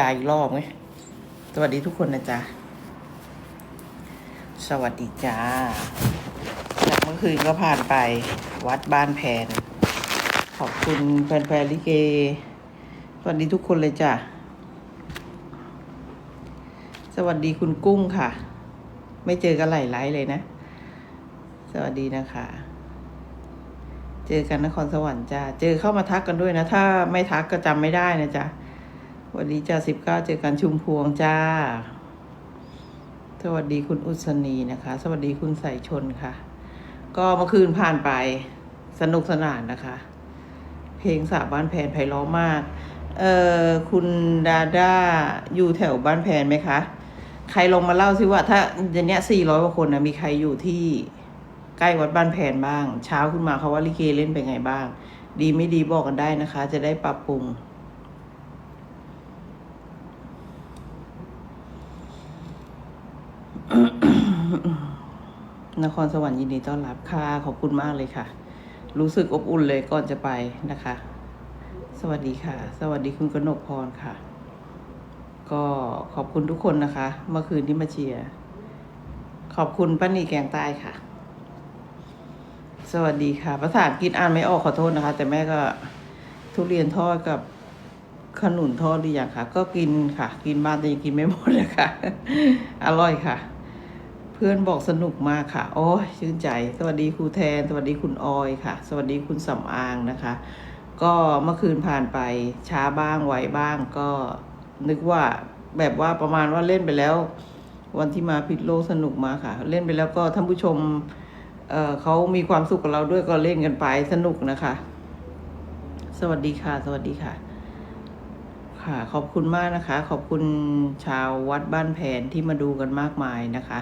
ยายอีกรอบไหมสวัสดีทุกคนนะจ๊ะ สวัสดีจ้าจากเมื่อคืนก็ผ่านไปวัดบ้านแผน ขอบคุณแฟนๆลิเก สวัสดีทุกคนเลยจ้ะ สวัสดีคุณกุ้งค่ะ ไม่เจอกันหลายไลฟ์เลยนะ สวัสดีนะคะ เจอกันนครสวรรค์จ้า เจอเข้ามาทักกันด้วยนะ ถ้าไม่ทักก็จำไม่ได้นะจ๊ะ วันนี้จ้าสิบเก้าเจอกันชุมพวงจ้า สวัสดีคุณอุศนีนะคะ สวัสดีคุณใส่ชนค่ะ ก็เมื่อคืนผ่านไปสนุกสนานนะคะ เพลงสาบ้านแพนไพเราะมาก เอ่อคุณดาด้าอยู่แถวบ้านแพนไหมคะ ใครลงมาเล่าสิว่า ถ้าเดี๋ยวนี้สี่ร้อยกว่าคนนะมีใครอยู่ที่ใกล้วัดบ้านแพนบ้าง เช้าขึ้นมาเขาว่าลิเกเล่นเป็นไงบ้าง ดีไม่ดีบอกกันได้นะคะ จะได้ปรับปรุง นครสวรรค์ยินดีต้อนรับค่ะ ขอบคุณมากเลยค่ะ รู้สึกอบอุ่นเลยก่อนจะไปนะคะ สวัสดีค่ะ สวัสดีคุณกนกพรค่ะ ก็ขอบคุณทุกคนนะคะ เมื่อคืนที่มาเชียร์ ขอบคุณป้านีแกงใต้ค่ะ สวัสดีค่ะ ภาษาอังกฤษอ่านไม่ออกขอโทษนะคะ แต่แม่ก็ทุเรียนทอดกับขนุนทอดหรือยังคะก็กินค่ะ กินบ้างแต่ยังกินไม่หมดเลยค่ะ อร่อยค่ะ เพื่อนบอกสนุกมากค่ะ โอ้ยชื่นใจ สวัสดีครูแทน สวัสดีคุณออยค่ะ สวัสดีคุณสำอางนะคะ ก็เมื่อคืนผ่านไปช้าบ้างไวบ้างก็นึกว่าแบบว่าประมาณว่าเล่นไปแล้ว วันที่มาพิษโลกสนุกมากค่ะ เล่นไปแล้วก็ท่านผู้ชมเเขามีความสุขกับเราด้วยก็เล่นกันไปสนุกนะคะ สวัสดีค่ะ สวัสดีค่ะ ค่ะ ขอบคุณมากนะคะ ขอบคุณชาววัดบ้านแผนที่มาดูกันมากมายนะคะ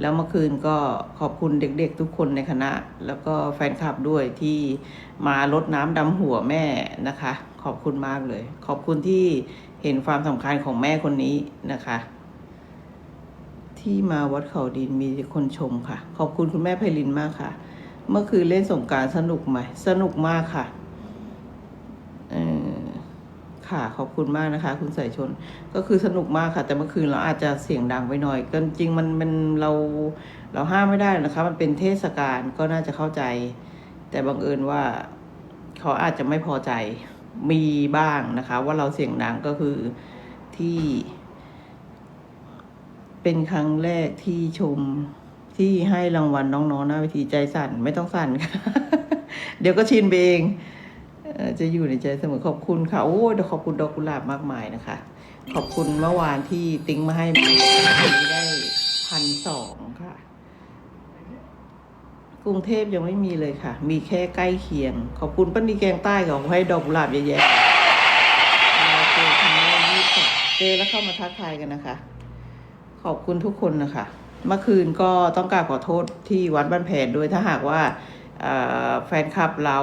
แล้วเมื่อคืนก็ขอบคุณเด็กๆทุกคนในคณะ แล้วก็แฟนคลับด้วยที่มารดน้ำดำหัวแม่นะคะ ขอบคุณมากเลย ขอบคุณที่เห็นความสำคัญของแม่คนนี้นะคะ ที่มาวัดเขาดินมีคนชมค่ะ ขอบคุณคุณแม่ไพลินมากค่ะ เมื่อคืนเล่นสงการสนุกไหมสนุกมากค่ะ ค่ะขอบคุณมากนะคะ คุณสายชนก็คือสนุกมากค่ะ แต่เมื่อคืนเราอาจจะเสียงดังไปหน่อยก็จริงมันมันเราเราห้ามไม่ได้นะคะ มันเป็นเทศกาลก็น่าจะเข้าใจ แต่บังเอิญว่าเขาอาจจะไม่พอใจมีบ้างนะคะ ว่าเราเสียงดังก็คือที่ เป็นครั้งแรกที่ชมที่ให้รางวัลน้องๆหน้าเวทีใจสั่นไม่ต้องสั่นค่ะ เดี๋ยวก็ชินเอง จะอยู่ในใจเสมอขอบคุณค่ะ โอ้ขอบคุณดอกกุหลาบมากมายนะคะ ขอบคุณเมื่อวานที่ติ้งมาให้วันนี้ได้พันสองค่ะ กรุงเทพยังไม่มีเลยค่ะ มีแค่ใกล้เคียง ขอบคุณป้านีแกงใต้ของให้ดอกกุหลาบเยอะแยะเจอครั้งแรกยี่สิบเจอแล้วเข้ามาทักทายกันนะคะ ขอบคุณทุกคนนะคะ เมื่อคืนก็ต้องกราบขอโทษที่วัดบ้านแผนด้วยถ้าหากว่าแฟนคลับเรา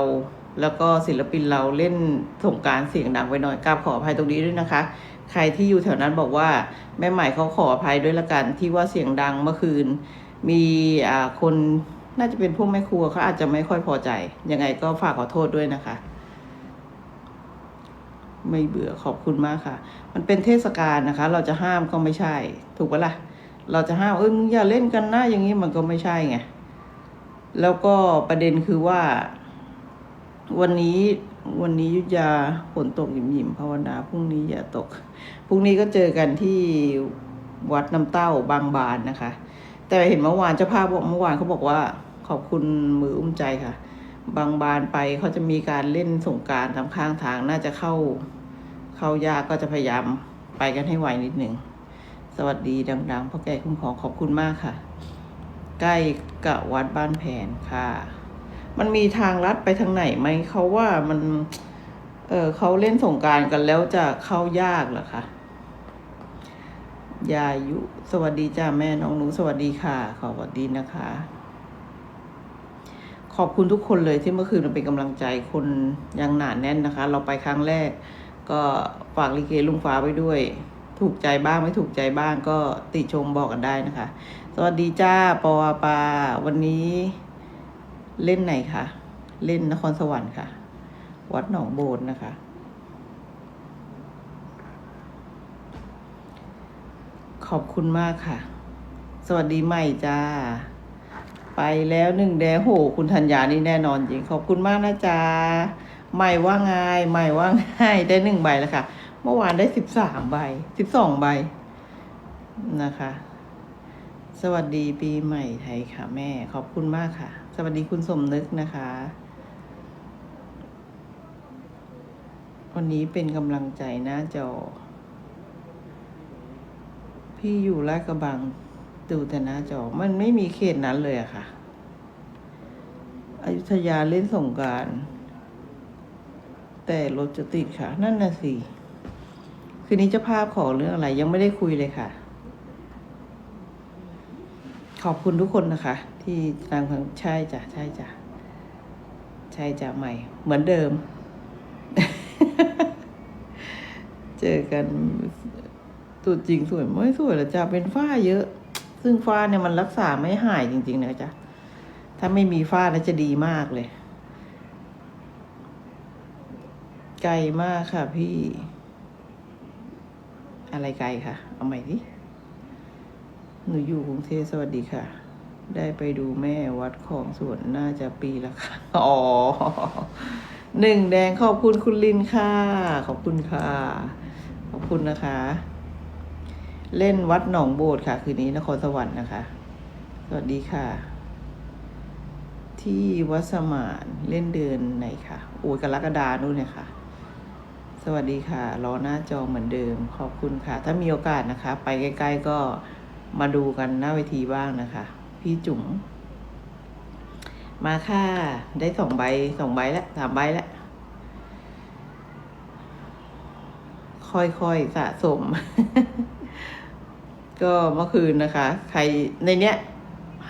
แล้วก็ศิลปินเราเล่นสงการเสียงดังไปหน่อยกราบขออภัยตรงนี้ด้วยนะคะ ใครที่อยู่แถวนั้นบอกว่าแม่ใหม่เขาขออภัยด้วยละกันที่ว่าเสียงดังเมื่อคืน มีอ่าคนน่าจะเป็นพวกแม่ครัวเขาอาจจะไม่ค่อยพอใจ ยังไงก็ฝากขอโทษด้วยนะคะ ไม่เบื่อขอบคุณมากค่ะ มันเป็นเทศกาลนะคะ เราจะห้ามก็ไม่ใช่ ถูกปะล่ะ เราจะห้ามเอ้ยอย่าเล่นกันนะอย่างนี้มันก็ไม่ใช่ไงแล้วก็ประเด็นคือว่า วันนี้วันนี้ยุทธยาฝนตกหยิมหยิมภาวนาพรุ่งนี้อย่าตกพรุ่งนี้ก็เจอกันที่วัดน้ำเต้าบางบานนะคะ แต่เห็นเมื่อวานเจ้าภาพบอกเมื่อวานเขาบอกว่าขอบคุณมืออุ้มใจค่ะ บางบานไปเขาจะมีการเล่นสงการตามข้างทางน่าจะเข้าเข้ายากก็จะพยายามไปกันให้ไวนิดหนึ่งสวัสดีดังๆพ่อแก่คุ้มครองขอบคุณมากค่ะ ใกล้กับวัดบ้านแผนค่ะ มันมีทางลัดไปทางไหนไหมเขาว่ามัน เออเขาเล่นสงการกันแล้วจะเข้ายากเหรอคะยายุสวัสดีจ้าแม่น้องหนูสวัสดีค่ะ ขอสวัสดีนะคะ ขอบคุณทุกคนเลยที่เมื่อคืนเป็นกำลังใจคนยังหนาแน่นนะคะ เราไปครั้งแรก ก็ฝากลิเกลุงฟ้าไว้ด้วย ถูกใจบ้างไม่ถูกใจบ้างก็ติชมบอกกันได้นะคะ สวัสดีจ้าปอปา วันนี้ เล่นไหนคะ เล่นนครสวรรค์ค่ะ วัดหนองโบนนะคะ ขอบคุณมากค่ะ สวัสดีใหม่จ้า ไปแล้วหนึ่งแดโห คุณธัญญานี่แน่นอนจริง ขอบคุณมากนะจ๊ะใหม่ว่าไงใหม่ว่างไงได้หนึ่งใบแล้วค่ะ เมื่อวานได้สิบสามใบสิบสองใบนะคะ สวัสดีปีใหม่ไทยค่ะแม่ ขอบคุณมากค่ะ สวัสดีคุณสมนึกนะคะ วันนี้เป็นกำลังใจหน้าจอ พี่อยู่ลาดกระบังดูแต่หน้าจอ มันไม่มีเขตนั้นเลยอะค่ะอยุธยาเล่นสงการ แต่รถจะติดค่ะ นั่นน่ะสิ คืนนี้จ้าภาพขอเรื่องอะไร ยังไม่ได้คุยเลยค่ะ ขอบคุณทุกคนนะคะ ที่ตามคำใช่จ้ะใช่จ้ะใช่จ้ะใหม่ เหมือนเดิม เจอกันตัวจริงสวยไม่สวยหรอจ้ะเป็นฝ้าเยอะ ซึ่งฝ้าเนี่ยมันรักษาไม่หายจริง ๆ นะจ๊ะถ้าไม่มีฝ้าน่าจะดีมากเลย ไกลมากค่ะพี่ อะไรไกลค่ะ เอาใหม่ดิหนูอยู่กรุงเทพสวัสดีค่ะ ได้ไปดูแม่วัดของสวนน่าจะปีละค่ะอ๋อหนึ่งแดงขอบคุณคุณลินค่ะ ขอบคุณค่ะ ขอบคุณนะคะ เล่นวัดหนองโบดค่ะ คืนนี้นครสวรรค์นะคะ สวัสดีค่ะ ที่วัดสมานเล่นเดือนไหนคะโอ้ยกรกฎานู่นเนี่ยค่ะ สวัสดีค่ะ รอหน้าจอเหมือนเดิม ขอบคุณค่ะ ถ้ามีโอกาสนะคะ ไปใกล้ ๆ ก็มาดูกันหน้าเวทีบ้างนะคะ พี่จุ๋มมาค่ะ ได้สองใบสองใบแล้วสามใบแล้วค่อยๆสะสม ก็เมื่อคืนนะคะ ใครในเนี้ย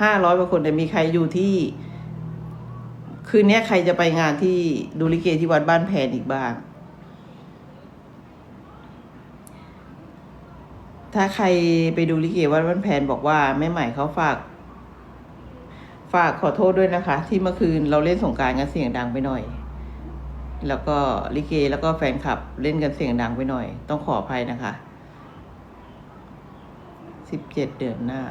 ห้าร้อยกว่าคนแต่มีใครอยู่ที่ คืนเนี้ยใครจะไปงานที่ดูลิเกที่วัดบ้านแพนอีกบ้าง ถ้าใครไปดูลิเกวัดบ้านแพนบอกว่าแม่ใหม่เขาฝาก ฝากขอโทษด้วยนะคะ ที่เมื่อคืนเราเล่นสงการกันเสียงดังไปหน่อย แล้วก็ลิเกแล้วก็แฟนคลับเล่นกันเสียงดังไปหน่อย ต้องขออภัยนะคะสิบเจ็ดเดือนหน้า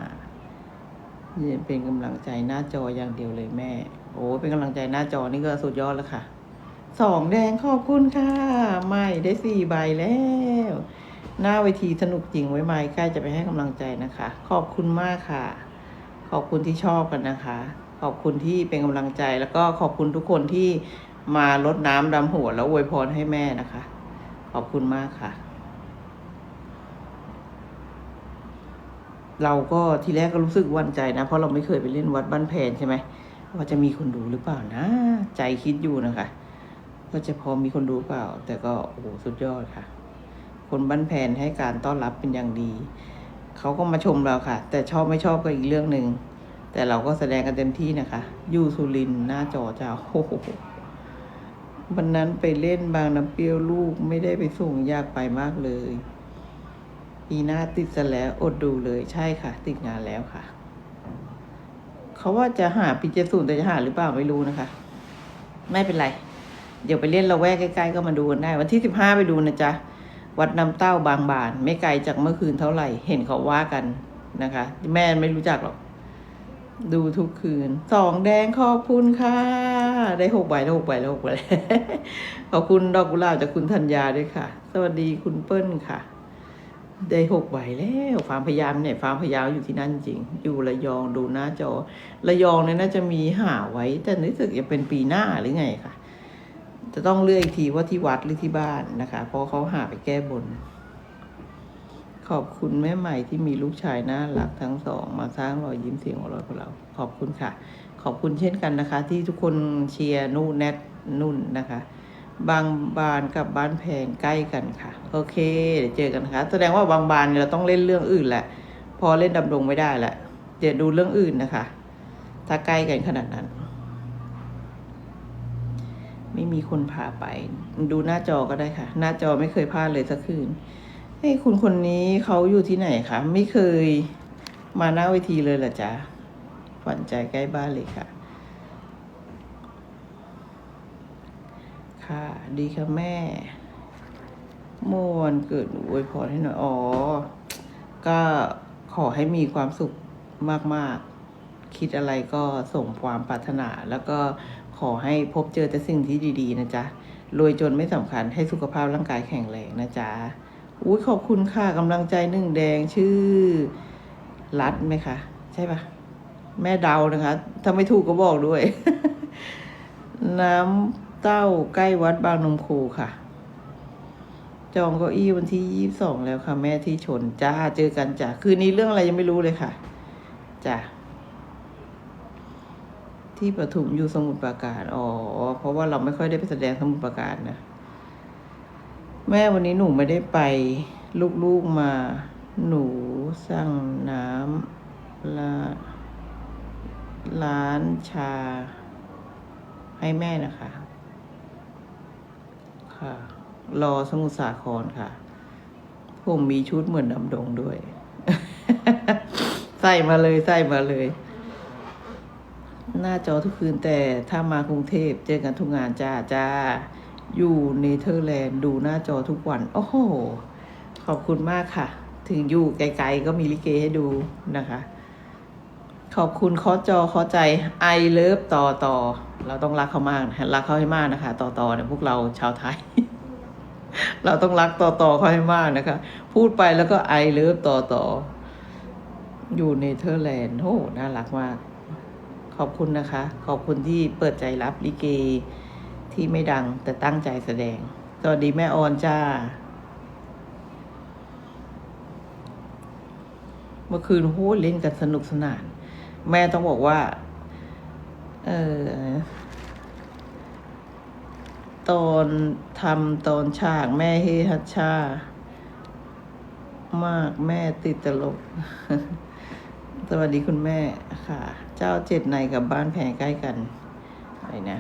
นี่เป็นกำลังใจหน้าจออย่างเดียวเลยแม่ โอ้เป็นกำลังใจหน้าจอนี่ก็สุดยอดแล้วค่ะสองแดงขอบคุณค่ะไม่ได้สี่ใบแล้ว หน้าเวทีสนุกจริงไว้ไม้ใกล้จะไปให้กำลังใจนะคะ ขอบคุณมากค่ะ ขอบคุณที่ชอบกันนะคะ ขอบคุณที่เป็นกำลังใจแล้วก็ขอบคุณทุกคนที่มารดน้ำดำหัวแล้วอวยพรให้แม่นะคะ ขอบคุณมากค่ะ เราก็ทีแรกก็รู้สึกวันใจนะ เพราะเราไม่เคยไปเล่นวัดบ้านแพนใช่ไหมว่าจะมีคนดูหรือเปล่านะ ใจคิดอยู่นะคะว่าจะพอมีคนดูเปล่า แต่ก็โอ้โหสุดยอดค่ะ คนบ้านแพนให้การต้อนรับเป็นอย่างดี เขาก็มาชมเราค่ะ แต่ชอบไม่ชอบก็อีกเรื่องหนึ่ง แต่เราก็แสดงกันเต็มที่นะคะ ยูสุรินหน้าจอเจ้าโอ้โหวันนั้นไปเล่นบางน้ำเปรี้ยวลูกไม่ได้ไปส่งยากไปมากเลยปีหน้าติดซะแล้วอดดูเลยใช่ค่ะ ติดงานแล้วค่ะ เขาว่าจะหาปีเจศูนแต่จะหาหรือเปล่าไม่รู้นะคะ ไม่เป็นไร เดี๋ยวไปเล่นเราแวกใกล้ๆก็มาดูกันได้ วันที่สิบห้าไปดูนะจ๊ะ วัดน้ำเต้าบางบาน ไม่ไกลจากเมื่อคืนเท่าไหร่ เห็นเขาว่ากันนะคะ แม่ไม่รู้จักหรอก ดูทุกคืน สองแดงขอบคุณค่ะ ได้หกใบได้หกใบได้หกใบขอบคุณดอกกุหลาบจากคุณธัญญาด้วยค่ะ สวัสดีคุณเปิ้ลค่ะ ได้หกใบแล้วความพยายามเนี่ยความพยายามอยู่ที่นั่นจริง อยู่ระยองดูหน้าจอ ระยองเนี่ยน่าจะมีหาไว้ แต่รู้สึกจะเป็นปีหน้าหรือไงค่ะ จะต้องเลือกอีกทีว่าที่วัดหรือที่บ้านนะคะ เพราะเขาหาไปแก้บน ขอบคุณแม่ใหม่ที่มีลูกชายน่ารักทั้งสองมาสร้างรอยยิ้มเสียงหัวเราะของเรา ขอบคุณค่ะ ขอบคุณเช่นกันนะคะ ที่ทุกคนเชียร์นู่นแนทนุ่นนะคะ บางบานกับบ้านแพงใกล้กันค่ะ โอเค เดี๋ยวเจอกันค่ะ แสดงว่าบางบานเนี่ยเราต้องเล่นเรื่องอื่นแหละ พอเล่นดำรงไม่ได้แหละเดี๋ยวดูเรื่องอื่นนะคะ ถ้าใกล้กันขนาดนั้น ไม่มีคนพาไป ดูหน้าจอก็ได้ค่ะ หน้าจอไม่เคยพลาดเลยสักคืนเฮ้ยคุณคนนี้เขาอยู่ที่ไหนคะไม่เคยมาหน้าเวทีเลยหรอจ๊ะฝันใจใกล้บ้านเลยค่ะ ค่ะ ดีค่ะแม่ม่วนเกิดอวยพรให้หน่อย อ๋อ ก็ขอให้มีความสุขมาก ๆ คิดอะไรก็ส่งความปรารถนา แล้วก็ ขอให้พบเจอแต่สิ่งที่ดีๆ นะจ๊ะรวยจนไม่สำคัญให้สุขภาพร่างกายแข็งแรงนะจ๊ะอุ้ยขอบคุณค่ะกำลังใจหนึ่งแดงชื่อ รัดไหมคะ ใช่ปะแม่เดานะคะ ถ้าไม่ถูกก็บอกด้วย น้ำเต้าใกล้วัดบางนมโคค่ะ จองเก้าอี้วันที่ยี่สิบสองแล้วค่ะ แม่ที่ชนจ้าเจอกันจ้ะคืนนี้เรื่องอะไรยังไม่รู้เลยค่ะจ้ะ ที่ปทุมอยู่สมุทรปราการ อ๋อ เพราะว่าเราไม่ค่อยได้ไปแสดงสมุทรปราการนะ แม่วันนี้หนูไม่ได้ไปลูกๆมา หนูสั่งน้ำละร้านชา ให้แม่นะคะ ค่ะ รอสมุทรสาครค่ะ ผมมีชุดเหมือนดำดงด้วย ใส่มาเลยใส่มาเลย หน้าจอทุกคืนแต่ถ้ามากรุงเทพเจอกันทุกงานจ้าจ้าอยู่เนเธอร์แลนด์ดูหน้าจอทุกวัน โอ้โห ขอบคุณมากค่ะ ถึงอยู่ไกลๆก็มีลิเกให้ดูนะคะ ขอบคุณคอจอคอใจไอเลิฟต่อต่อเราต้องรักเขามากรักเขาให้มากนะคะ ต่อต่อเนี่ยพวกเราชาวไทย เราต้องรักต่อต่อเขาให้มากนะคะ พูดไปแล้วก็ไอเลิฟต่อต่ออยู่เนเธอร์แลนด์โอ้น่ารักมาก ขอบคุณนะคะ ขอบคุณที่เปิดใจรับลิเกที่ไม่ดังแต่ตั้งใจแสดง สวัสดีแม่ออนจ้า เมื่อคืนโหเล่นกันสนุกสนาน แม่ต้องบอกว่า เออตอนทำตอนฉากแม่เฮฮัชชามากแม่ติดตลก สวัสดีคุณแม่ค่ะ เจ้าเจ็ดในกับบ้านแพงใกล้กันอะไรนะ